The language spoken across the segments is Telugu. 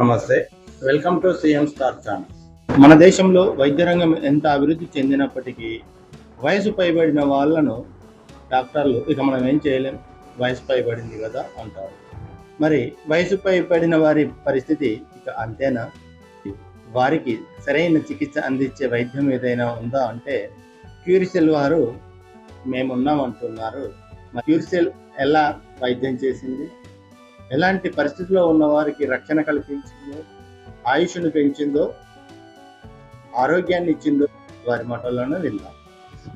నమస్తే. Welcome to CM star channel మన దేశంలో వైద్య రంగం ఎంత అభివృద్ధి చెందినప్పటికీ వయసు పైబడిన వాళ్ళను డాక్టర్లు ఇక మనం ఏం చేయలేం. వయసు పైబడింది కదా అంటారు. మరి వయసు పైబడిన వారి పరిస్థితి ఇక అంతేనా? వారికి సరైన చికిత్స అందించే వైద్యం ఏదైనా ఉందా అంటే క్యూరిసెల్ వారు మేమున్నామంటున్నారు. క్యూరిసెల్ ఎలా వైద్యం చేసింది? ఎలాంటి పరిస్థితిలో ఉన్న వారికి రక్షణ కల్పించిందో ఆయుష్ను పెంచిందో ఆరోగ్యాన్ని ఇచ్చిందో వారి మాటల్లోనే విందాం.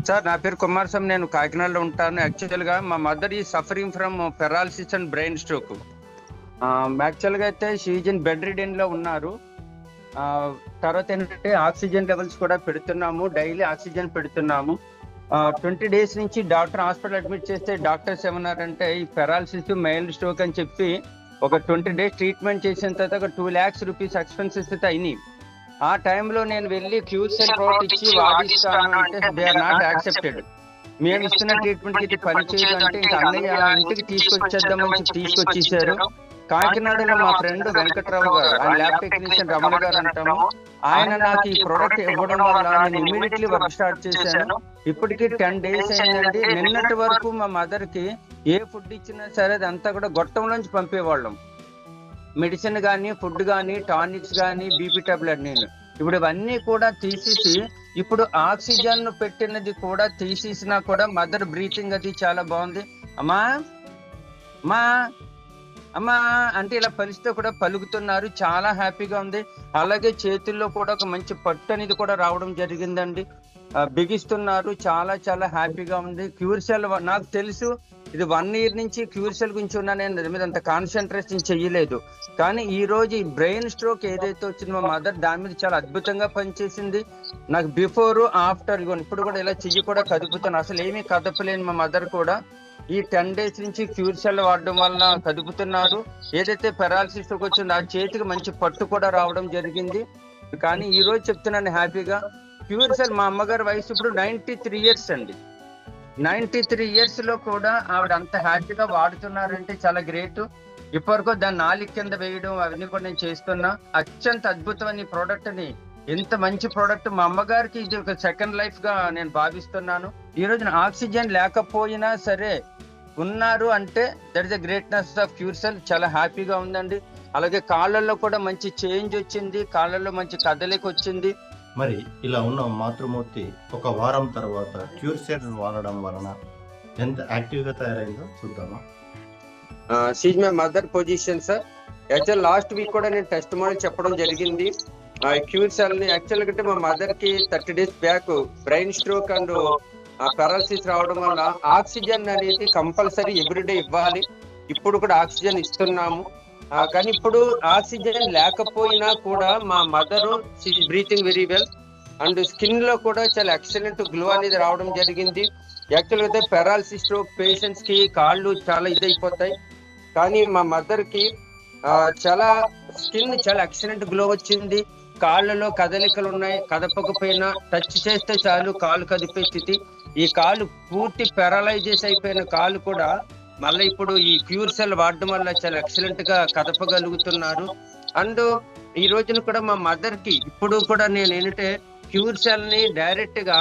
సార్ నా పేరు కుమార్ స్వామి నేను కాకినాడలో ఉంటాను. యాక్చువల్గా మా మదర్ ఈ suffering from paralysis and brain stroke. యాక్చువల్గా అయితే షీజన్ బెడ్ రిడెన్లో ఉన్నారు. తర్వాత ఏంటంటే ఆక్సిజన్ లెవెల్స్ కూడా పెడుతున్నాము. డైలీ ఆక్సిజన్ పెడుతున్నాము. ట్వంటీ డేస్ నుంచి డాక్టర్ హాస్పిటల్ అడ్మిట్ చేస్తే డాక్టర్స్ ఏమన్నారంటే ఈ పెరాలసిస్ మైల్డ్ స్ట్రోక్ అని చెప్పి ఒక ట్వంటీ డేస్ ట్రీట్మెంట్ చేసిన తర్వాత ఒక టూ ల్యాక్స్ రూపీస్ ఎక్స్పెన్సెస్ అయితే అయినాయి. ఆ టైంలో నేను వెళ్ళి క్యూర్సెల్ ప్రోడక్ట్ ఇచ్చి వాదిస్తాను అంటే దే ఆర్ నాట్ యాక్సెప్టెడ్. మేము ఇస్తున్న ట్రీట్మెంట్ ఇది పనిచేయదు అంటే ఇంకా అన్నయ్య ఇంటికి తీసుకొచ్చేద్దామని తీసుకొచ్చేసారు కాకినాడలో మా ఫ్రెండ్ వెంకట్రావు గారు ఆయన ల్యాబ్ టెక్నీషియన్ రమణ గారు అంటాము. ఆయన నాకు ఈ ప్రోడక్ట్ ఇవ్వడం వల్ల నేను ఇమీడియట్లీ వర్క్ స్టార్ట్ చేశాను. ఇప్పటికి టెన్ డేస్ అయిందండి. నిన్నటి వరకు మా మదర్కి ఏ ఫుడ్ ఇచ్చినా సరే అదంతా కూడా గొట్టంలోంచి పంపేవాళ్ళం. మెడిసిన్ కానీ ఫుడ్ కానీ టానిక్స్ కానీ బీపీ టాబ్లెట్ నేను. ఇప్పుడు ఇవన్నీ కూడా తీసేసి ఇప్పుడు ఆక్సిజన్ పెట్టినది కూడా తీసేసినా కూడా మదర్ బ్రీతింగ్ అది చాలా బాగుంది. అమ్మా అమ్మా అమ్మా అంటే ఇలా పరిస్థితి కూడా పలుకుతున్నారు. చాలా హ్యాపీగా ఉంది. అలాగే చేతుల్లో కూడా ఒక మంచి పట్టు అనేది కూడా రావడం జరిగిందండి. బిగిస్తున్నారు. చాలా చాలా హ్యాపీగా ఉంది. క్యూర్సెల్ నాకు తెలుసు ఇది వన్ ఇయర్ నుంచి క్యూర్సెల్ గురించి ఉన్నా నేను దాని మీద అంత కాన్సన్ట్రేషన్ చెయ్యలేదు. కానీ ఈ రోజు ఈ బ్రెయిన్ స్ట్రోక్ ఏదైతే వచ్చిందో మా మదర్ దాని మీద చాలా అద్భుతంగా పనిచేసింది. నాకు బిఫోర్ ఆఫ్టర్ ఇప్పుడు కూడా ఇలా చెయ్యి కూడా కదుపుతాను. అసలు ఏమీ కదపలేని మా మదర్ కూడా. ఈ టెన్ డేస్ నుంచి క్యూర్సెల్ వాడడం వలన కదుపుతున్నారు. ఏదైతే పెరాలసిస్ వచ్చిందో ఆ చేతికి మంచి పట్టు కూడా రావడం జరిగింది. కానీ ఈ రోజు చెప్తున్నాను హ్యాపీగా. క్యూర్సెల్ మా అమ్మగారి వయసు ఇప్పుడు నైన్టీ త్రీ ఇయర్స్ అండి. నైన్టీ త్రీ ఇయర్స్లో కూడా ఆవిడ అంత హ్యాపీగా వాడుతున్నారంటే చాలా గ్రేట్. ఇప్పటివరకు దాన్ని నాలుగు కింద వేయడం అవన్నీ కూడా నేను చేస్తున్నా. అత్యంత అద్భుతమైన ఈ ప్రోడక్ట్ని ఎంత మంచి ప్రోడక్ట్ మా అమ్మగారికి ఇది ఒక సెకండ్ లైఫ్గా నేను భావిస్తున్నాను. ఈ రోజున ఆక్సిజన్ లేకపోయినా సరే ఉన్నారు అంటే that is the greatness of cure cell చాలా హ్యాపీగా ఉందండి. అలాగే కాళ్ళల్లో కూడా మంచి చేంజ్ వచ్చింది. కాళ్ళల్లో మంచి కదలిక వచ్చింది. మరి ఇలా ఉన్న మాతృమూర్తి ఒక వారం తర్వాత క్యూర్సెల్ వాడడం వలన ఎంత యాక్టివ్గా తయారైందో చూద్దామా? Seize my mother position sir. Actual last week కూడా నేను టెస్ట్ మోడల్ చెప్పడం జరిగింది. క్యూర్ సెల్ని యాక్చువల్ అంటే మా మదర్కి thirty days back brain stroke and paralysis రావడం వల్ల ఆక్సిజన్ అనేది కంపల్సరీ ఎవ్రీడే ఇవ్వాలి. ఇప్పుడు కూడా ఆక్సిజన్ ఇస్తున్నాము. కానీ ఇప్పుడు ఆక్సిజన్ లేకపోయినా కూడా మా mother breathing very well and స్కిన్లో కూడా చాలా ఎక్సలెంట్ గ్లో అనేది రావడం జరిగింది. యాక్చువల్ అయితే పెరాలసిస్ స్ట్రోక్ పేషెంట్స్కి కాళ్ళు చాలా ఇదైపోతాయి. కానీ మా మదర్కి చాలా స్కిన్ చాలా ఎక్సలెంట్ గ్లో వచ్చింది. కాళ్ళలో కదలికలు ఉన్నాయి. కదపకపోయినా టచ్ చేస్తే చాలు. కాలు కదిపే స్థితి. ఈ కాలు పూర్తి పెరలైజెస్ అయిపోయిన కాలు కూడా మళ్ళీ ఇప్పుడు ఈ క్యూర్ సెల్ వాడడం వల్ల చాలా ఎక్సలెంట్గా కదపగలుగుతున్నారు. అండ్ ఈ రోజున కూడా మా మదర్కి ఇప్పుడు కూడా నేను ఏంటంటే క్యూర్ సెల్ని డైరెక్ట్గా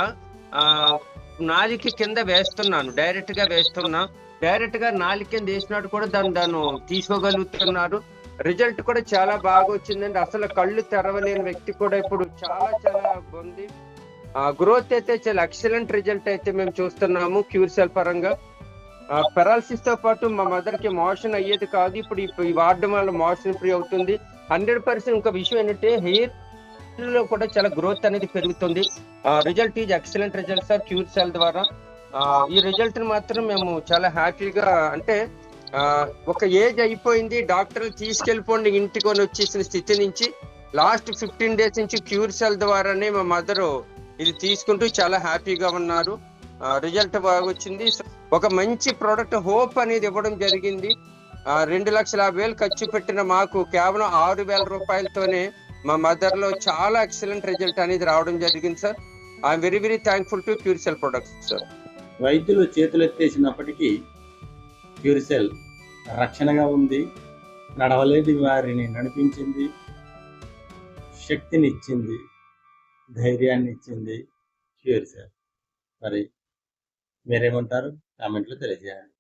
నాలికి కింద వేస్తున్నాను. డైరెక్ట్గా వేస్తున్నా. డైరెక్ట్గా నాలిక కింద వేసినట్టు కూడా దాన్ని దాన్ని తీసుకోగలుగుతున్నారు. రిజల్ట్ కూడా చాలా బాగా వచ్చిందండి అసలు కళ్ళు తెరవలేని వ్యక్తి కూడా ఇప్పుడు చాలా చాలా బాగుంది గ్రోత్ అయితే చాలా ఎక్సలెంట్ రిజల్ట్ అయితే మేము చూస్తున్నాము క్యూర్ సెల్ పరంగా. పెరాలసిస్తో పాటు మా మదర్కి మోషన్ అయ్యేది కాదు. ఇప్పుడు ఈ- ఈ వాడడం వల్ల మోషన్ ఫ్రీ అవుతుంది. హండ్రెడ్ పర్సెంట్ ఇంకా విషయం ఏంటంటే హెయిర్లో కూడా చాలా గ్రోత్ అనేది పెరుగుతుంది. Result is excellent result sir cure cell ద్వారా. ఈ రిజల్ట్ మాత్రం మేము చాలా హ్యాపీగా అంటే ఒక ఏజ్ అయిపోయింది డాక్టర్లు తీసుకెళ్ళిపోండి ఇంటికి వచ్చేసిన స్థితి నుంచి. లాస్ట్ ఫిఫ్టీన్ డేస్ నుంచి క్యూర్ సెల్ ద్వారానే మా మదర్ ఇది తీసుకుంటూ చాలా హ్యాపీగా ఉన్నారు. రిజల్ట్ బాగా వచ్చింది ఒక మంచి ప్రోడక్ట్ హోప్ అనేది ఇవ్వడం జరిగింది. రెండు లక్షల యాభై వేలు ఖర్చు పెట్టిన మాకు కేవలం ఆరు వేల రూపాయలతోనే మా మదర్లో చాలా ఎక్సలెంట్ రిజల్ట్ అనేది రావడం జరిగింది sir. I'm very very thankful to cure cell products sir. వైద్యులు చేతులెత్తేసినప్పటికీ క్యూర్సెల్ రక్షణగా ఉంది. నడవలేని వారిని నడిపించింది. శక్తిని ఇచ్చింది ధైర్యాన్ని ఇచ్చింది క్యూర్ సార్ మరి మీరేమంటారు? కామెంట్లో తెలియజేయండి.